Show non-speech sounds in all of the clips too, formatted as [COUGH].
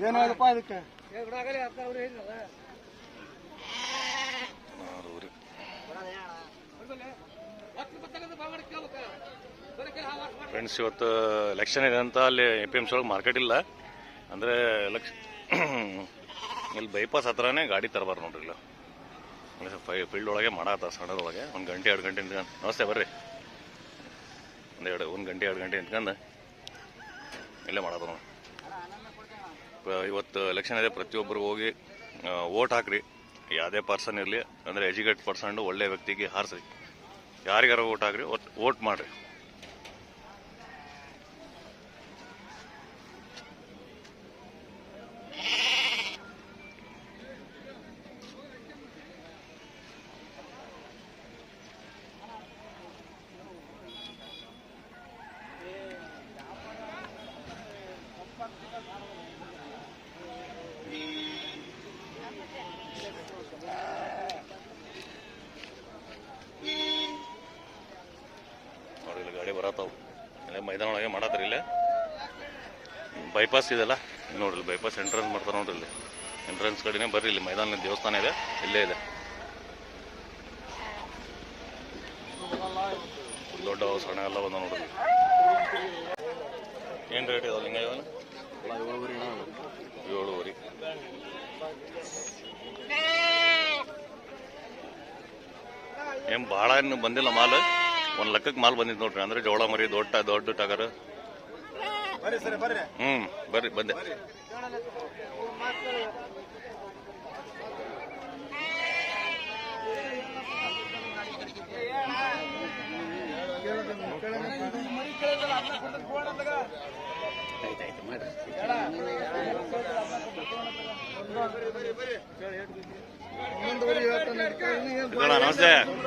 ಏನಾದಪ್ಪ ಅದಕ್ಕೆ ಫ್ರೆಂಡ್ಸ್ ಇವತ್ತು ಎಲೆಕ್ಷನ್ ಇದೆ ಅಂತ ಅಲ್ಲಿ ಎ ಪಿ ಎಂ ಸಿ ಒಳಗೆ ಮಾರ್ಕೆಟ್ ಇಲ್ಲ. ಅಂದರೆ ಎಲೆಕ್ಷ [CLEARS THROAT] ಇಲ್ಲಿ ಬೈಪಾಸ್ ಹತ್ರನೇ ಗಾಡಿ ತರಬಾರ್ದು ನೋಡ್ರಿ ಇಲ್ಲ. ಫೈ ಫೀಲ್ಡ್ ಒಳಗೆ ಮಾಡತ್ತ ಸಣ್ಣದೊಳಗೆ ಒಂದು ಗಂಟೆ, ಎರಡು ಗಂಟೆ ನಿಂತ್ಕೊಂಡು ನಮಸ್ತೆ, ಬರ್ರಿ. ಒಂದು ಎರಡು, ಒಂದು ಗಂಟೆ, ಎರಡು ಗಂಟೆ ನಿಂತ್ಕೊಂಡು ಇಲ್ಲೇ ಮಾಡತ್ತ ನೋಡಿ. ಇವತ್ತು ಎಲೆಕ್ಷನ್ ಇದೆ ಪ್ರತಿಯೊಬ್ಬರು ಹೋಗಿ ವೋಟ್ ಹಾಕ್ರಿ. ಯಾವುದೇ ಪರ್ಸನ್ ಇರಲಿ, ಅಂದರೆ ಎಜುಕೇಟ್ ಪರ್ಸನ್ ಒಳ್ಳೆ ವ್ಯಕ್ತಿಗೆ ಹಾರಿಸ್ರಿ. ಯಾರಿಗಾರ ವೋಟ್ ಹಾಕ್ರಿ ವೋಟ್ ಮಾಡಿರಿ ನೋಡಿ ಇಲ್ಲಿ ಗಾಡಿ ಬರತ್ತಾವ ಇಲ್ಲೇ ಮೈದಾನ ಒಳಗೆ ಮಾಡತ್ರಿ ಇಲ್ಲೇ ಬೈಪಾಸ್ ಇದೆಲ್ಲ ನೋಡಿರಿ ಬೈಪಾಸ್ ಎಂಟ್ರೆನ್ಸ್ ಮಾಡ್ತಾರೆ ನೋಡ್ರಿ ಇಲ್ಲಿ. ಎಂಟ್ರೆನ್ಸ್ ಕಡೆನೇ ಬರ್ರಿ, ಇಲ್ಲಿ ಮೈದಾನ ದೇವಸ್ಥಾನ ಇದೆ, ಇಲ್ಲೇ ಇದೆ. ದೊಡ್ಡ ಸಣ್ಣ ಎಲ್ಲ ಬಂದ ನೋಡ್ರಿ. ಏನು ರೇಟ್ ಇದಾವೆ ಲಿಂಗ ಏಳುವರಿ ಏಳುವರೆ. ಏನ್ ಭಾಳ ಬಂದಿಲ್ಲ ಮಾಲ್? ಒಂದ್ ಲೆಕ್ಕಕ್ಕೆ ಮಾಲ್ ಬಂದಿದ್ದು ನೋಡ್ರಿ, ಅಂದ್ರೆ ಜೋಳ ಮರಿ, ದೊಡ್ಡ ದೊಡ್ಡ ಟಗರ್. ಹ್ಮ್ ಬರ್ರಿ ಬಂದೆ. ಸಿದ್ದಣ್ಣ, ನಮಸ್ತೆ. ಇಲ್ಲ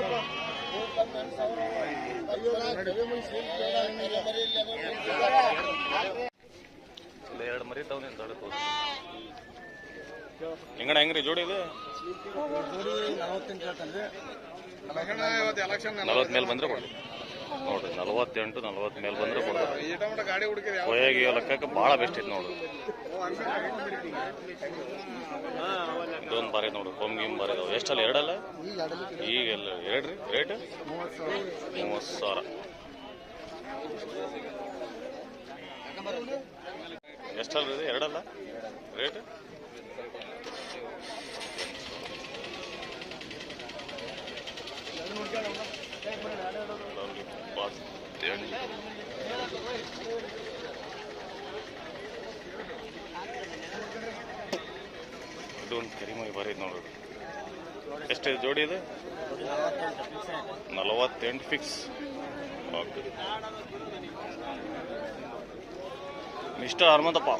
ಎರಡು ಮರಿ ತಾವ್ ಹೆಂಗಣ ಹೆಂಗ್ರಿ, ಜೋಡಿ ಇದು? ನಲವತ್ ಮೇಲೆ ಬಂದ್ರೆ ಕೊಡ್ಲಿ. ನೋಡ್ರಿ, ನಲವತ್ತೆಂಟು ನಲವತ್ ಮೇಲೆ ಬಂದ್ರೆ ಕೊಡ್ತಾರೆ. ಕೊಯ್ಯಾಗಿ ಲೆಕ್ಕಕ್ಕೆ ಭಾಳ ಬೆಸ್ಟ್ ಇತ್ತು ನೋಡ್ರಿ. ಬಾರಿ ನೋಡು ಕೊಮ್ ಗಿಮ್ ಬಾರಿ ಎಷ್ಟಲ್ಲ, ಎರಡಲ್ಲ? ಈಗೆಲ್ಲ ಎರಡ್ರಿ? ರೇಟ್? ಮೂವತ್ತು ಸಾವಿರ. ಎಷ್ಟಲ್ಲ ರೀ ಎರಡಲ್ಲ? ರೇಟ್? ಒಂದು ಕರಿಮೈ ಬಾರಿ ನೋಡ್ರಿ ಎಷ್ಟು ಜೋಡಿ ಇದೆ? ನಲವತ್ತೆಂಟು ಫಿಕ್ಸ್ ಓಕೆ. ಮಿಸ್ಟರ್ ಹನುಮಂತಪ್ಪ.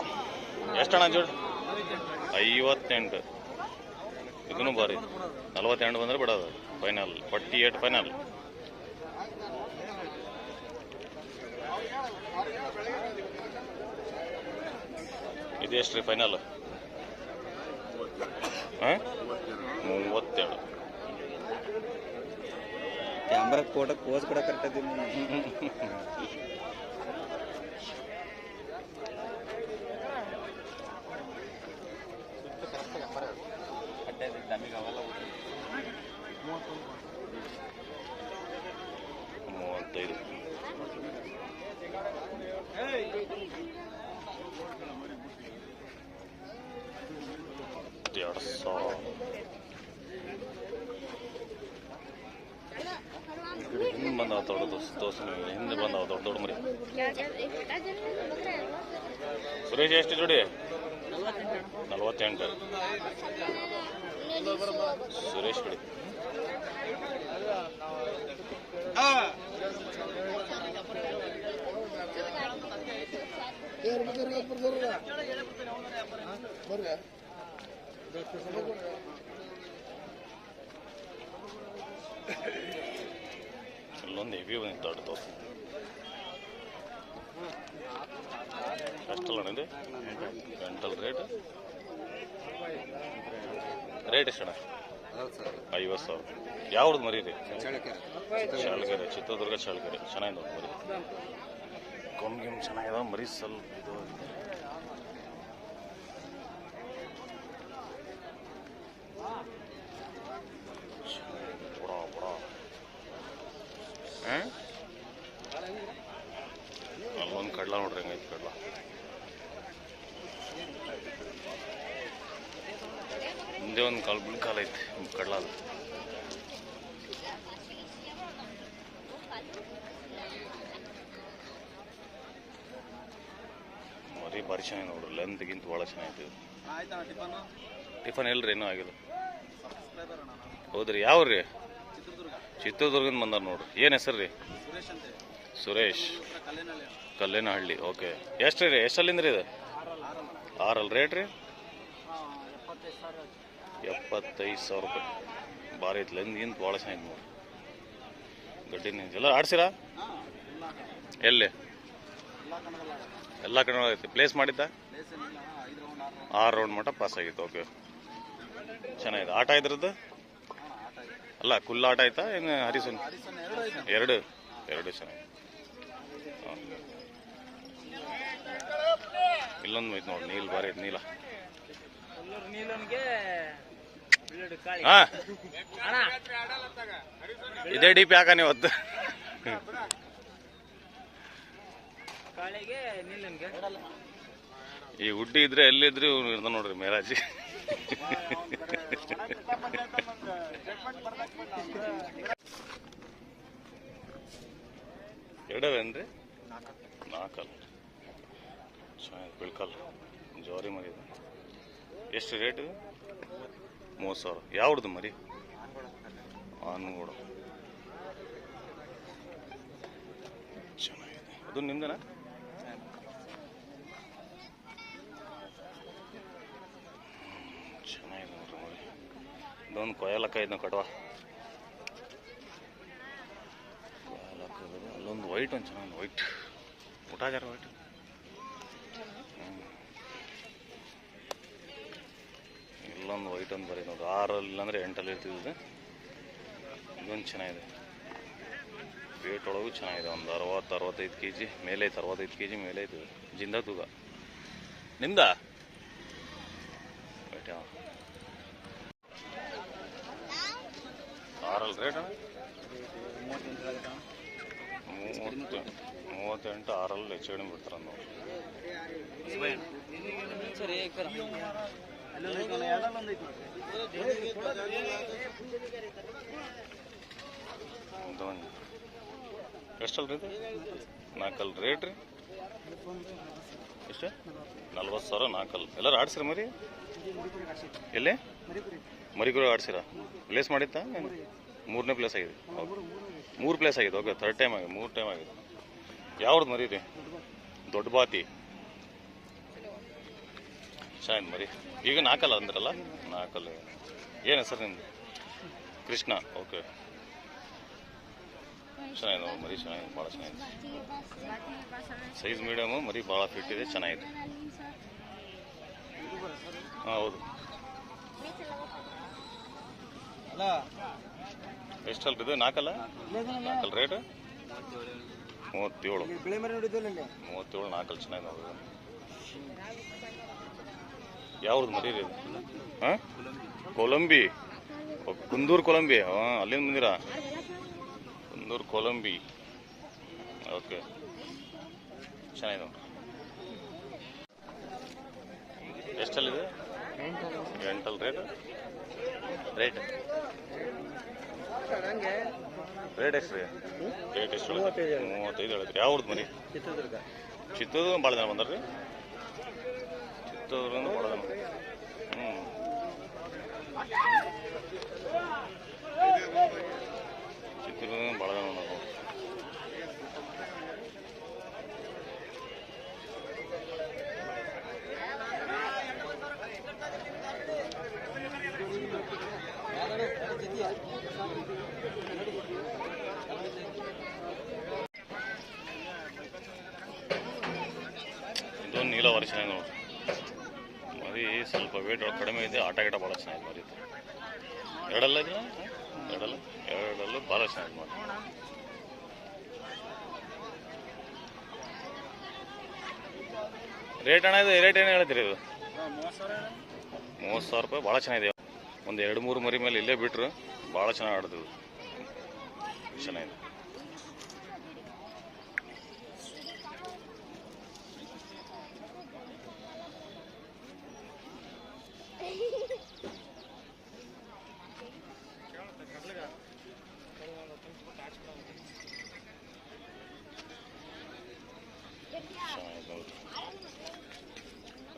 ಎಷ್ಟಣ್ಣ ಜೋಡಿ? ಐವತ್ತೆಂಟು. ಇದನ್ನು ಬಾರಿ. ನಲವತ್ತೆಂಟು ಬಂದರೆ ಬಿಡೋದು. ಫೈನಲ್ ಫಾರ್ಟಿ ಏಟ್ ಫೈನಲ್ ಇದು ಎಷ್ಟು ರೀ ಫೈನಲ್ ಹಾಂ? ಮೂವತ್ತೆರಡು ಕ್ಯಾಮ್ರಾ ಫೋಟೋ ಪೋಸ್ ಕೂಡ ಕರೆಕ್ಟ್ [LAUGHS] ಅದಿ ಮೂವತ್ತೈದು ಎರಡು ಸಾವಿರ ಹಿಂದೆ ಬಂದಾವ ದೊಡ್ಡ ದೋಸ್ ದೋಸ್ ಹಿಂದೆ ಬಂದಾವ ದೊಡ್ಡ ದೊಡ್ಡ ಮರಿ. ಸುರೇಶ್, ಎಷ್ಟು ಜೋಡಿ? ನಲವತ್ತೆಂಟು. ಸುರೇಶ್ ಬಿಡಿ ಇಲ್ಲೊಂದು ಹೆವಿ ಬಂದಿತ್ತು ದೊಡ್ಡ ದೋಸ್ ಎಷ್ಟಲ್ಲ ಇದು? ರೆಂಟಲ್ ರೇಟ್ ರೇಟ್ ಎಷ್ಟು ಐವತ್ತು ಸಾವಿರ. ಯಾವ್ದು ಮರಿ ರೀ ಶಾಳ್ಗೆರೆ ಚಿತ್ರದುರ್ಗ ಶಾಳ್ಗೆರೆ ಚೆನ್ನಾಗಿದೆ ಮರಿ. ಕೊಂಬಿಮ್ ಚೆನ್ನಾಗಿದೆ? ಮರಿ ಸ್ವಲ್ಪ ಇದು ಬುಡ ಬುಡ ಹಾಂ ಅಲ್ಲೊಂದು ಕಡ್ಲ ನೋಡ್ರಿ ಹೆಂಗೈತೆ ಕಡ್ಲ ಮುಂದೆ ಒಂದು ಕಾಲು ಬಿಳಿ ಕಾಲ ಐತಿ ಕಡ್ಲ ಅದು ಮರಿ ಭಾರಿ ಚೆನ್ನಾಗಿ ನೋಡ್ರಿ ಲೆಂತ್ಗಿಂತ ಭಾಳ ಚೆನ್ನಾಗಿತ್ತು ಆಯ್ತಾ ಟಿಫನ್ ಇಲ್ರಿ ಇನ್ನೂ ಆಗಿಲ್ಲ. ಹೌದ್ರಿ ಯಾವ್ರಿ? ಚಿತ್ರದುರ್ಗದಿಂದ ಬಂದಾರ ನೋಡ್ರಿ. ಏನು ಹೆಸರು ರೀ ಸುರೇಶ್. ಕಲ್ಲೇನಹಳ್ಳಿ ಓಕೆ. ಎಷ್ಟು ರೀ ಎಷ್ಟಲ್ಲಿಂದ ರೀ ಇದು ಆರಲ್ ರೇಟ್ ರೀ ಎಪ್ಪತ್ತೈದು ಸಾವಿರ ರೂಪಾಯಿ. ಭಾರಿ ಐತಿ ಲಂಗಿಂತ ಭಾಳ ಚೆನ್ನಾಗಿ ನೋಡಿ. ಗಡ್ಡಿನ ಎಲ್ಲ ಆಡ್ಸಿರಾ? ಎಲ್ಲಿ? ಎಲ್ಲ ಕಡೆ ಐತಿ ಪ್ಲೇಸ್ ಮಾಡಿದ್ದ? ಆರು ರೌಂಡ್ ಮಟ್ಟ ಪಾಸ್ ಆಗಿತ್ತು ಓಕೆ ಚೆನ್ನಾಗಿದೆ. ಆಟ ಇದ್ರದ್ದು? ಅಲ್ಲ ಕುಲ್ಲ ಆಟ ಆಯ್ತಾ ಏನು ಹರಿಸನ್? ಎರಡು. ಎರಡು ಚೆನ್ನಾಗಿ. ಓಕೆ. ಇಲ್ಲೊಂದು ಐತೆ ನೋಡಿ, ನೀಲ್ ಬಾರಿ ಐತೆ, ನೀಲ. ಹಾ. ಇದೇ ಡಿ ಪಿ ಹಾಕಾನೆ ಇವತ್ತು ಈ ಹುಡ್ಡಿ ಇದ್ರೆ ಎಲ್ಲಿದ್ರು ಇವ್ನು ಇರ್ತಾನ ನೋಡ್ರಿ ಮೇರಾಜಿ. ಎರಡವೇನ್ರಿ? ನಾಲ್ಕಲ್ಲ. ಚೆನ್ನಾಗಿ ಬಿಳ್ಕಲ್ ಜೋರಿ ಮರಿ. ಎಷ್ಟು ರೇಟ್ ಮೂವತ್ತು ಸಾವಿರ. ಯಾವ್ದು ಮರಿ? ಆನ್ಗೂಡ ಚೆನ್ನಾಗಿದೆ. ಅದು ನಿಮ್ದೇನಾ? ಚೆನ್ನಾಗಿದೆ ನೋಡ್ರಿ ಮರಿ. ಇದೊಂದು ಕೊಯಲಕ್ಕ ಇದನ್ನ ಕಟ್ವಾ. ಅಲ್ಲೊಂದು ವೈಟ್ ಒಂದು ಚೆನ್ನಾಗಿ ವೈಟ್ ಊಟ ವೈಟ್ ಇಲ್ಲೊಂದು ವೈಟ್ ಒಂದು ಬರೀ ನೋಡಿ ಆರಲ್ಲಿ ಇಲ್ಲಾಂದ್ರೆ ಎಂಟಲ್ಲಿ ಇರ್ತಿದ್ದೆ ಇದೊಂದು ಚೆನ್ನಾಗಿದೆ. ವೇಟ್ ಒಳಗೂ ಚೆನ್ನಾಗಿದೆ. ಒಂದು ಅರವತ್ತು, ಅರವತ್ತೈದು ಕೆ ಜಿ ಮೇಲೆ ಐತೆ, ಅರವತ್ತೈದು ಕೆ ಜಿ ಮೇಲೆ ಐತೆ. ಜಿಂದ ತೂಗ ನಿಂದ ವೇಟ್ ಯಾವ? ಆರಲ್ ರೇಟ್ ಮೂವತ್ತು, ಮೂವತ್ತೆಂಟು ಆರಲ್ಲಿ ಹೆಚ್ಚು ಕಡಿಮೆ ಬಿಡ್ತಾರೆ ನೋಡಿ ಸರಿ ಒಂದು ಎಷ್ಟಲ್ಲ ರೀ ನಾಲ್ಕಲ್ ರೇಟ್ ರೀ. ಎಷ್ಟು? ನಲ್ವತ್ತು ಸಾವಿರ ನಾಲ್ಕಲ್. ಎಲ್ಲರೂ ಆಡ್ಸಿರ ಮರಿ? ಎಲ್ಲಿ? ಮರಿಗುರು ಆಡ್ಸಿರ? ಪ್ಲೇಸ್ ಮಾಡಿತ್ತಾ ಮೂರನೇ ಪ್ಲೇಸ್ ಆಗಿದೆ. ಮೂರು ಪ್ಲೇಸ್ ಆಗಿದೆ. ಓಕೆ ಥರ್ಡ್ ಟೈಮ್ ಆಗಿದೆ. ಮೂರು ಟೈಮ್ ಆಗಿದೆ. ಯಾವ್ದು ಮರಿ ರೀ ದೊಡ್ಡ ಬಾತಿ. ಚೆನ್ನಾಗಿದೆ ಮರಿ. ಈಗ ನಾಲ್ಕಲ್ಲ ಅಂದ್ರಲ್ಲ? ನಾಲ್ಕಲ್ಲ ಏನು ಹೆಸರು ನಿಮ್ದು ಕೃಷ್ಣ. ಓಕೆ ಚೆನ್ನಾಗಿದೆ ಮರಿ ಚೆನ್ನಾಗಿದೆ ಭಾಳ ಚೆನ್ನಾಗಿದೆ. ಸೈಜ್ ಮೀಡಿಯಮು ಮರಿ ಭಾಳ ಫಿಟ್ ಇದೆ ಚೆನ್ನಾಗಿದೆ. ಹಾಂ ಹೌದು. ಎಷ್ಟಲ್ಲ ಇದು? ನಾಲ್ಕಲ್ಲ ನಾಲ್ಕಲ್ಲ ರೇಟ್ ಮೂವತ್ತೇಳು. ಮೂವತ್ತೇಳು ನಾಲ್ಕಲ್ಲಿ ಚೆನ್ನಾಗಿದೆ ಯಾವ್ದು ಮರಿ ರೀ ಕೊಲಂಬಿ. ಕುಂದೂರು ಕೊಲಂಬಿ. ಹಾಂ, ಅಲ್ಲಿಂದ ಬಂದಿರಾ? ಕುಂದೂರು ಕೊಲಂಬಿ. ಓಕೆ. ಚೆನ್ನಾಗಿದೆ. ಎಷ್ಟಲ್ಲಿದೆ? ಎಂಟಲ್ ರೇಟ್? ರೇಟ್? ರೇಟ್ ಎಷ್ಟು ರೀ ರೇಟ್ ಎಷ್ಟು ಮೂವತ್ತೈದು ಹೇಳಿದ್ರಿ. ಯಾವ್ದು ಮರಿ? ಚಿತ್ರದುರ್ಗ. ಚಿತ್ರದುರ್ಗ. ಭಾಳ ಜನ ಬಂದ್ರಿ ಭಾಳ ಜನ ಹ್ಞೂ ಚಿತ್ರದಿಂದ ಭಾಳ ಜನ ಬಂದಾರ ನೋಡ್ರಿ. ಇದೊಂದು ನೀಲವಾರಿ ಚೆನ್ನಾಗಿ ನೋಡ್ರಿ ಮರಿ ಸ್ವಲ್ಪ ವೇಟ್ ಕಡಿಮೆ ಇದೆ, ಆಟ ಗಿಟ ಭಾಳ ಚೆನ್ನಾಗಿ ಮಾಡಿದ್ದೆ ಎರಡಲ್ಲ ಇದೆಯಾ ಎರಡಲ್ಲ? ಎರಡಲ್ಲೂ ಭಾಳ ಚೆನ್ನಾಗಿ ಮಾಡಿ ರೇಟ್ ಅಣ್ಣ ಇದೆ ರೇಟ್ ಏನು ಹೇಳ್ತೀರಿ ಇದು? ಮೂವತ್ತು ಸಾವಿರ ರೂಪಾಯಿ ಭಾಳ ಚೆನ್ನಾಗಿದೆ. ಒಂದು ಎರಡು ಮೂರು ಮರಿ ಮೇಲೆ ಇಲ್ಲೇ ಬಿಟ್ಟರು ಭಾಳ ಚೆನ್ನಾಗಿ ಆಡ್ತದೆ ಚೆನ್ನಾಗಿದೆ.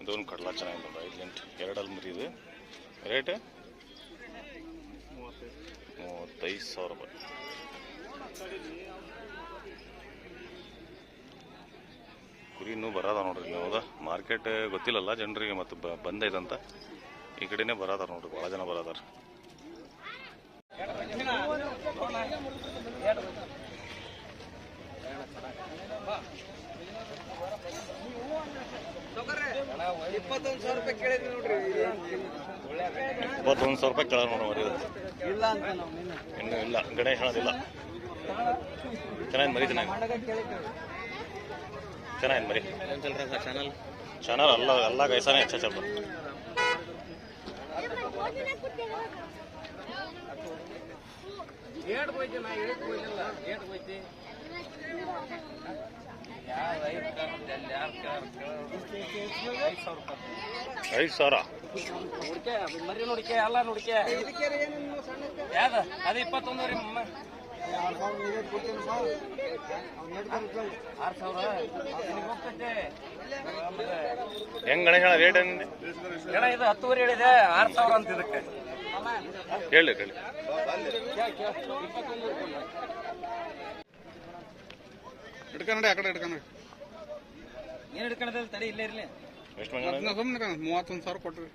ಇದೊಂದು ಕಡಲ ಚೆನ್ನಾಗಿದೆ ನೋಡ್ರಿ ಐದು ಗಂಟೆ ಎರಡಲ್ಲಿ ಮರಿ ಇದು ರೇಟ್? ಮೂವತ್ತೈದು ಸಾವಿರ ರೂಪಾಯಿ ಕುರಿ ಇನ್ನೂ ಬರೋದ ನೋಡ್ರಿ ಇಲ್ಲಿ ಹೌದಾ. ಮಾರ್ಕೆಟ್ ಗೊತ್ತಿಲ್ಲಲ್ಲ ಜನರಿಗೆ, ಮತ್ತೆ ಬ ಬಂದೈತಂತ ಈ ಕಡೆನೇ ಬರೋದಾರ ನೋಡ್ರಿ ಭಾಳ ಜನ ಬರೋದಾರ. ಇಪ್ಪತ್ತೊಂದು ಸಾವಿರ ರೂಪಾಯಿ ಕೇಳಿದ್ವಿ ನೋಡ್ರಿ. ಇಪ್ಪತ್ತೊಂದು ಸಾವಿರ ರೂಪಾಯಿ ಕೆಳಗೆ ನೋಡೋ ಮರಿ ಇಲ್ಲ ಅಂತ ಇನ್ನೂ ಇಲ್ಲ ಗಣೇಶ ಹೇಳೋದಿಲ್ಲ. ಚೆನ್ನಾಗಿ ಮರಿ ಚೆನ್ನಾಗಿ. ಚೆನ್ನಾಗಿ ಮರಿ ಚಾನಲ್ ಚಾನಲ್ ಅಲ್ಲ ಎಲ್ಲ ಗೈಸಾನೆ ಹೆಚ್ಚು ಚಲ್ಪ ಏಟ್ ಹೋಯ್ತಿ ನಾ ಏಟ್ ಹೋಯ್ತಿಲ್ಲ ಏಟ್ ಹೋಯ್ತಿ. ಐದು ಸಾವಿರ ನೋಡ್ಕೆ ಮರಿ ನೋಡಿಕೆ ಎಲ್ಲ ನೋಡಿಕೆ. ಯಾವ್ದ? ಅದು ಇಪ್ಪತ್ತೊಂದು ರೀ ಮಮ್ಮ. ಹೆಂಗ್ ಗಣೇಶ ರೇಟ್ ಏನ ಇದು? ಹತ್ತುವರೆ ಹೇಳಿದೆ ಆರು ಸಾವಿರ ಅಂತ ಇದಕ್ಕೆ. ಹೇಳಿ ಹೇಳಿ. ಹಿಡ್ಕೊಂಡೆ ಆ ಕಡೆ ಹಿಡ್ಕೊಂಡೆ ಏನ್ ಹಿಡ್ಕೊಳದಲ್ಲಿ ತಡಿ ಇಲ್ಲೇ ಇರ್ಲಿ. ಸುಮ್ಮನೆ ಮೂವತ್ತೊಂದು ಸಾವಿರ ಕೊಟ್ರಿ.